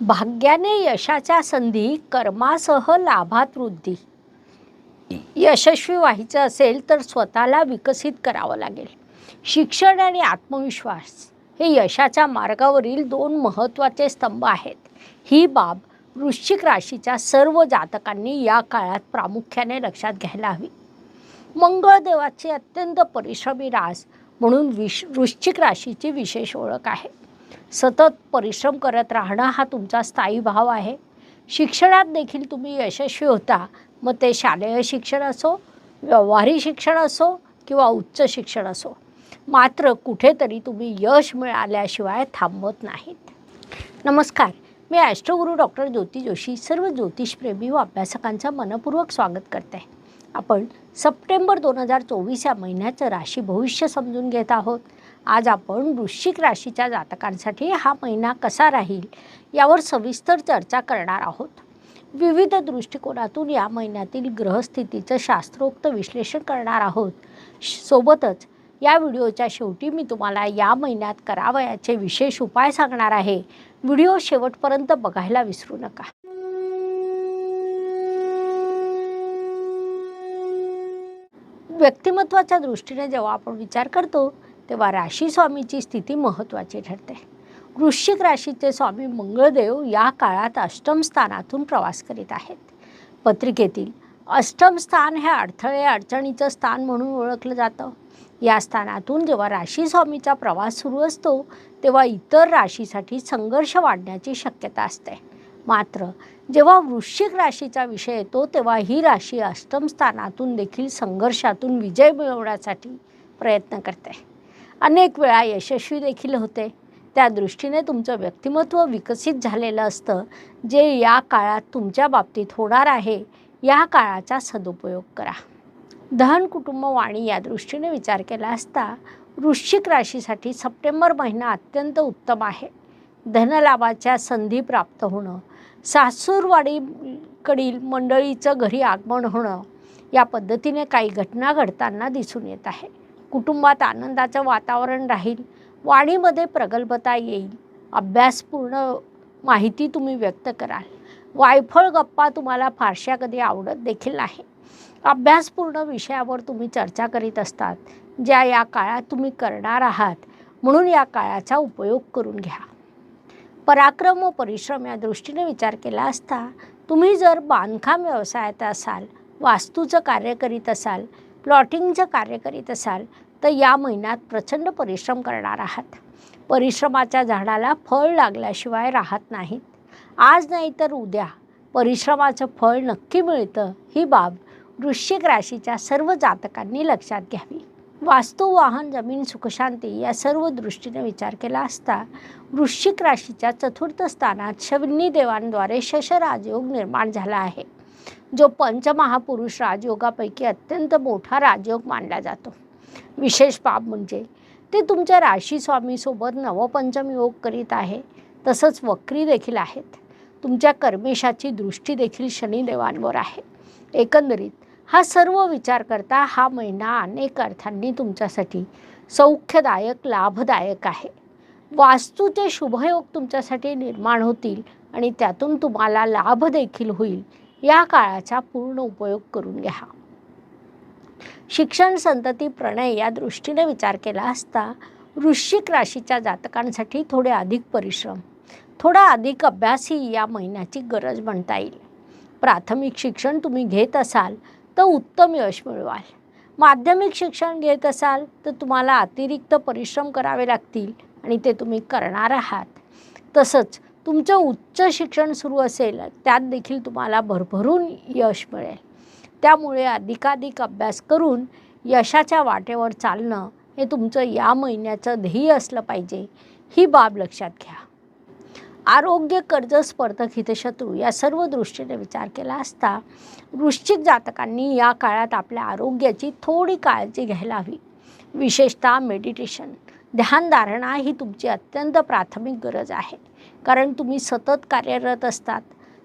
भाग्याने यशाच्या संधी कर्मासह लाभात वृद्धी. यशस्वी व्हायचं असेल तर स्वतःला विकसित करावं लागेल. शिक्षण आणि आत्मविश्वास हे यशाच्या मार्गावरील दोन महत्त्वाचे स्तंभ आहेत. ही बाब वृश्चिक राशीच्या सर्व जातकांनी या काळात प्रामुख्याने लक्षात घ्यायला हवी. मंगळदेवाची अत्यंत परिश्रमी रास म्हणून विश वृश्चिक राशीची विशेष ओळख आहे. सतत परिश्रम करत राहणं हा तुमचा स्थायी भाव आहे. शिक्षणात देखील तुम्ही यशस्वी होता. मग ते शालेय शिक्षण असो व्यवहारी शिक्षण असो किंवा उच्च शिक्षण असो मात्र कुठेतरी तुम्ही यश मिळाल्याशिवाय थांबत नाहीत. नमस्कार. मी ॲस्ट्रोगुरू डॉक्टर ज्योती जोशी सर्व ज्योतिषप्रेमी व अभ्यासकांचं मनपूर्वक स्वागत करते. आपण सप्टेंबर दोन हजार चोवीस या महिन्याचं राशी भविष्य समजून घेत आहोत. आज आपण वृश्चिक राशीच्या जातकांसाठी हा महिना कसा राहील यावर सविस्तर चर्चा करणार आहोत. विविध दृष्टिकोनातून या महिन्यातील ग्रहस्थितीचं शास्त्रोक्त विश्लेषण करणार आहोत. श- सोबतच या व्हिडिओच्या शेवटी मी तुम्हाला या महिन्यात करावयाचे विशेष उपाय सांगणार आहे. व्हिडिओ शेवटपर्यंत बघायला विसरू नका. व्यक्तिमत्वाच्या दृष्टीने जेव्हा आपण विचार करतो तेव्हा राशी स्वामीची स्थिती महत्त्वाची ठरते. वृश्चिक राशीचे स्वामी मंगळदेव या काळात अष्टम स्थानातून प्रवास करीत आहेत. पत्रिकेतील अष्टम स्थान हे अडथळे अडचणीचं स्थान म्हणून ओळखलं जातं. या स्थानातून जेव्हा राशी स्वामीचा प्रवास सुरू असतो तेव्हा इतर राशीसाठी संघर्ष वाढण्याची शक्यता असते. मात्र जेव्हा वृश्चिक राशीचा विषय येतो तेव्हा ही राशी अष्टम स्थानातून देखील संघर्षातून विजय मिळवण्यासाठी प्रयत्न करते. अनेक वेळा यशस्वी देखील होते. त्या दृष्टीने तुमचं व्यक्तिमत्व विकसित झालेलं असतं जे या काळात तुमच्या बाबतीत होणार आहे या काळाचा सदुपयोग करा. धन कुटुंब वाणी या दृष्टीने विचार केला असता वृश्चिक राशीसाठी सप्टेंबर महिना अत्यंत उत्तम आहे. धनलाभाच्या संधी प्राप्त होणं सासूरवाडीकडील मंडळीचं घरी आगमन होणं या पद्धतीने काही घटना घडताना दिसून येत आहे. कुटुंबात आनंदाचं वातावरण राहील वाणीमध्ये प्रगल्भता येईल. अभ्यासपूर्ण माहिती तुम्ही व्यक्त कराल. वायफळ गप्पा तुम्हाला फारशा कधी आवडत देखील नाही. अभ्यासपूर्ण विषयावर तुम्ही चर्चा करीत असतात ज्या या काळात तुम्ही करणार आहात म्हणून या काळाचा उपयोग करून घ्या. पराक्रम व परिश्रम या दृष्टीने विचार केला असता तुम्ही जर बांधकाम व्यवसायात असाल वास्तूचं कार्य करीत असाल प्लॉटिंगचं कार्य करीत असाल तर या महिन्यात प्रचंड परिश्रम करणार आहात. परिश्रमाच्या झाडाला फळ लागल्याशिवाय राहत नाहीत. आज नाही तर उद्या. परिश्रमाचं फळ नक्की मिळतं ही बाब वृश्चिक राशीच्या सर्व जातकांनी लक्षात घ्यावी. वास्तू वाहन जमीन सुखशांती या सर्व दृष्टीने विचार केला असता वृश्चिक राशीच्या चतुर्थ स्थानात शविनी देवांद्वारे शशराजयोग निर्माण झाला आहे. जो पंचमहापुरुष राजयोगापैकी अत्यंत मोठा राजयोग मानला जातो. विशेष बाब म्हणजे ते तुमच्या राशी स्वामीसोबत नवपंचम योग करीत आहे तसंच वक्री देखील आहेत. तुमच्या कर्मेशाची दृष्टी देखील शनिदेवांवर आहे. एकंदरीत हा सर्व विचार करता हा महिना अनेक अर्थांनी तुमच्यासाठी सौख्यदायक लाभदायक आहे. वास्तूचे शुभयोग तुमच्यासाठी निर्माण होतील आणि त्यातून तुम्हाला लाभ देखील होईल या काळाचा पूर्ण उपयोग करून घ्या. शिक्षण संतती प्रणय या दृष्टीने विचार केला असता वृश्चिक राशीच्या जातकांसाठी थोडे अधिक परिश्रम थोडा अधिक अभ्यास ही या महिन्याची गरज म्हणता येईल. प्राथमिक शिक्षण तुम्ही घेत असाल तर उत्तम यश मिळवाल. माध्यमिक शिक्षण घेत असाल तर तुम्हाला अतिरिक्त परिश्रम करावे लागतील आणि ते तुम्ही करणार आहात. तसंच तुमचं उच्च शिक्षण सुरू असेल त्यात देखील तुम्हाला भरभरून यश मिळेल. त्यामुळे अधिकाधिक अभ्यास करून यशाच्या वाटेवर चालणं हे तुमचं या महिन्याचं ध्येय असलं पाहिजे ही बाब लक्षात घ्या. आरोग्य कर्ज स्पर्धक हितशत्रू या सर्व दृष्टीने विचार केला असता वृश्चिक जातकांनी या काळात आपल्या आरोग्याची थोडी काळजी घ्यायला हवी. विशेषतः मेडिटेशन ध्यानधारणा ही तुमची अत्यंत प्राथमिक गरज आहे. कारण तुम्ही सतत कार्यरत असतात.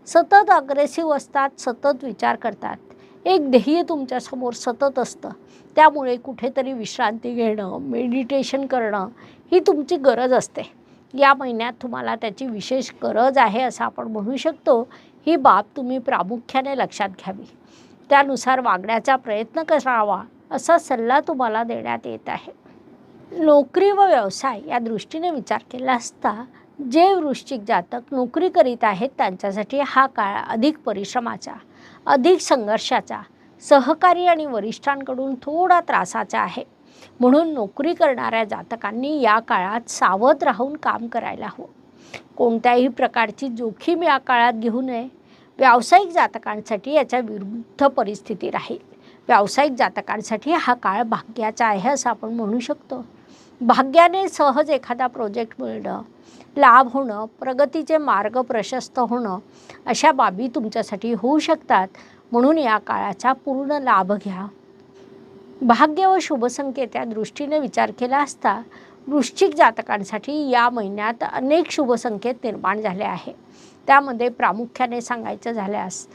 सतत अग्रेसिव्ह असतात सतत विचार करतात. एक ध्येय तुमच्यासमोर सतत असतं. त्यामुळे कुठेतरी विश्रांती घेणं मेडिटेशन करणं ही तुमची गरज असते. या महिन्यात तुम्हाला त्याची विशेष गरज आहे असं आपण म्हणू शकतो. ही बाब तुम्ही प्रामुख्याने लक्षात घ्यावी. त्यानुसार वागण्याचा प्रयत्न करावा असा सल्ला तुम्हाला देण्यात येत आहे. नोकरी व व्यवसाय या दृष्टीने विचार केला असता जे वृश्चिक जातक नोकरी करीत आहेत त्यांच्यासाठी हा काळ अधिक परिश्रमाचा अधिक संघर्षाचा सहकारी आणि वरिष्ठांकडून थोडा त्रासाचा आहे. म्हणून नोकरी करणाऱ्या जातकांनी या काळात सावध राहून काम करायला हवं. कोणत्याही प्रकारची जोखीम या काळात घेऊ नये. व्यावसायिक जातकांसाठी याच्या विरुद्ध परिस्थिती राहील. व्यावसायिक जातकांसाठी हा काळ भाग्याचा आहे असं आपण म्हणू शकतो. भाग्याने सहज एखादा प्रोजेक्ट मिळणं लाभ होणं प्रगतीचे मार्ग प्रशस्त होणं अशा बाबी तुमच्यासाठी होऊ शकतात. म्हणून या काळाचा पूर्ण लाभ घ्या. भाग्य व शुभसंकेत या दृष्टीने विचार केला असता वृश्चिक जातकांसाठी या महिन्यात अनेक शुभसंकेत निर्माण झाले आहे. त्यामध्ये प्रामुख्याने सांगायचं झाल्यास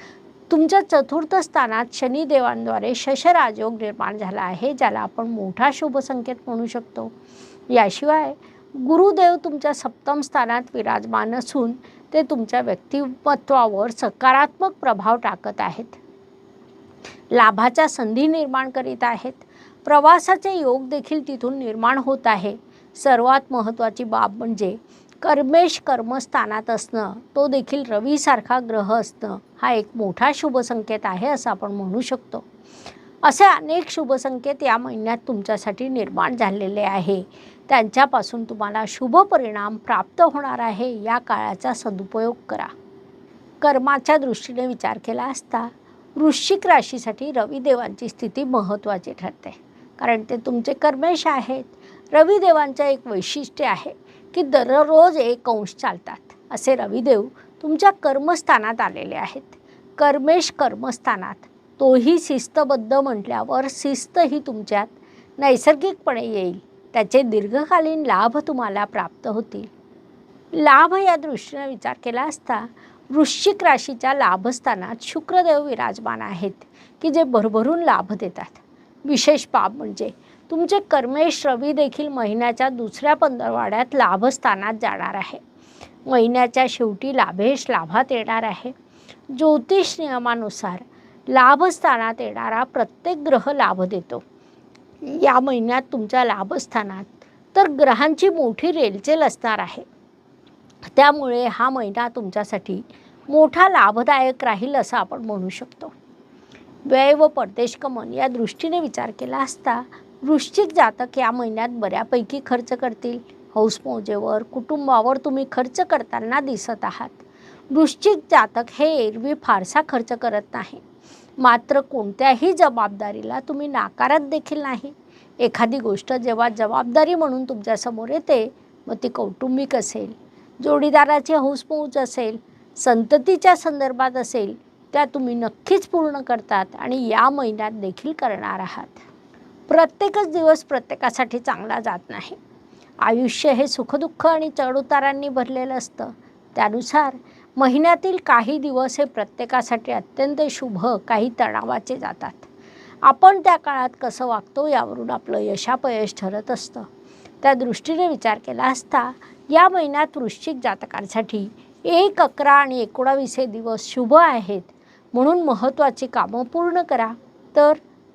तुमच्या चतुर्थ स्थानात शनिदेवांद्वारे शशराजयोग निर्माण झाला आहे ज्याला आपण मोठा शुभसंकेत म्हणू शकतो. याशिवाय गुरुदेव तुमच्या सप्तम स्थानात विराजमान असून ते तुमच्या व्यक्तिमत्वावर सकारात्मक प्रभाव टाकत आहेत. लाभाच्या संधी निर्माण करीत आहेत. प्रवासाचे योग देखील तिथून निर्माण होत आहे. सर्वात महत्त्वाची बाब म्हणजे कर्मेश कर्मस्थानात असणं तो देखील रवीसारखा ग्रह असणं हा एक मोठा शुभसंकेत आहे असं आपण म्हणू शकतो. असे अनेक शुभसंकेत या महिन्यात तुमच्यासाठी निर्माण झालेले आहे. त्यांच्यापासून तुम्हाला शुभ परिणाम प्राप्त होणार आहे या काळाचा सदुपयोग करा. कर्माच्या दृष्टीने विचार केला असता वृश्चिक राशीसाठी रविदेवांची स्थिती महत्त्वाची ठरते. कारण ते तुमचे कर्मेश आहेत. रविदेवांचं एक वैशिष्ट्य आहे. की दररोज एक अंश चालतात. असे रविदेव तुमच्या कर्मस्थानात आलेले आहेत. कर्मेश कर्मस्थानात. तोही शिस्तबद्ध म्हटल्यावर शिस्त ही तुमच्यात नैसर्गिकपणे येईल. त्याचे दीर्घकालीन लाभ तुम्हाला प्राप्त होतील. लाभ या दृष्टीने विचार केला असता वृश्चिक राशीच्या लाभस्थानात शुक्रदेव विराजमान आहेत की जे भरभरून लाभ देतात. विशेष बाब म्हणजे तुमचे कर्मेश रवी देखील महिन्याच्या दुसऱ्या पंधरवाड्यात लाभस्थानात जाणार आहे. महिन्याच्या शेवटी लाभेश लाभात येणार आहे. ज्योतिष नियमानुसार लाभस्थानात येणारा प्रत्येक ग्रह लाभ देतो. या महिन्यात तुमच्या लाभस्थानात तर ग्रहांची मोठी रेलचेल असणार आहे. त्यामुळे हा महिना तुमच्यासाठी मोठा लाभदायक राहील असं आपण म्हणू शकतो. व्यय व परदेशगमन या दृष्टीने विचार केला असता वृश्चिक जातक या महिन्यात बऱ्यापैकी खर्च करतील. हौसमौजेवर कुटुंबावर तुम्ही खर्च करताना दिसत आहात. वृश्चिक जातक हे एरवी फारसा खर्च करत नाही. मात्र कोणत्याही जबाबदारीला तुम्ही नाकारत देखील नाही. एखादी गोष्ट जेव्हा जबाबदारी म्हणून तुमच्यासमोर येते मग ती कौटुंबिक असेल जोडीदाराची हौसमौज असेल संततीच्या संदर्भात असेल त्या तुम्ही नक्कीच पूर्ण करतात आणि या महिन्यात देखील करणार आहात. प्रत्येकच दिवस प्रत्येकासाठी चांगला जात नाही. आयुष्य हे सुखदुःख आणि चढउतारांनी भरलेलं असतं. त्यानुसार महिन्यातील काही दिवस हे प्रत्येकासाठी अत्यंत शुभ काही तणावाचे जातात. आपण त्या काळात कसं वागतो यावरून आपलं यशापयश ठरत असतं. त्या दृष्टीने विचार केला असता या महिन्यात वृश्चिक जातकांसाठी एक अकरा आणि एकोणावीस हे दिवस शुभ आहेत. म्हणून महत्त्वाची कामं पूर्ण करा. तर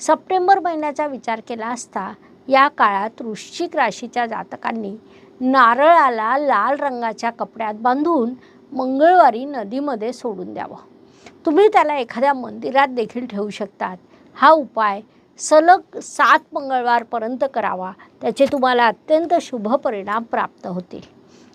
सप्टेंबर महिन्याचा विचार केला असता या काळात वृश्चिक राशीच्या जातकांनी नारळाला लाल रंगाच्या कपड्यात बांधून मंगळवारी नदीमध्ये सोडून द्यावं. तुम्ही त्याला एखाद्या मंदिरात देखील ठेवू शकतात. हा उपाय सलग सात मंगळवारपर्यंत करावा. त्याचे तुम्हाला अत्यंत शुभ परिणाम प्राप्त होतील.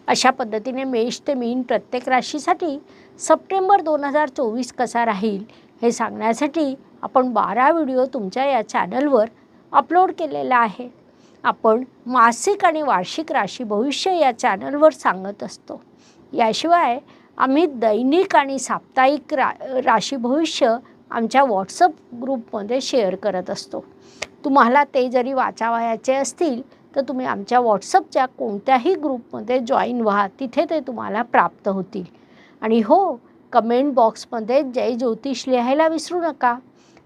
अशा पद्धतीने मेष ते मीन प्रत्येक राशीसाठी सप्टेंबर दोन हजार चोवीस कसा राहील हे सांगण्यासाठी आपण बारा व्हिडिओ तुमच्या या चॅनलवर अपलोड केलेला आहे आपण मासिक आणि वार्षिक राशी भविष्य या चॅनलवर सांगत असतो. याशिवाय आम्ही दैनिक आणि साप्ताहिक रा राशी भविष्य आमच्या व्हॉट्सअप ग्रुपमध्ये शेअर करत असतो. तुम्हाला ते जरी वाचावयाचे असतील तर तुम्ही आमच्या व्हॉट्सअपच्या कोणत्याही ग्रुपमध्ये जॉईन व्हा तिथे ते तुम्हाला प्राप्त होतील. आणि हो कमेंट बॉक्समध्ये जय ज्योतिष लिहायला विसरू नका.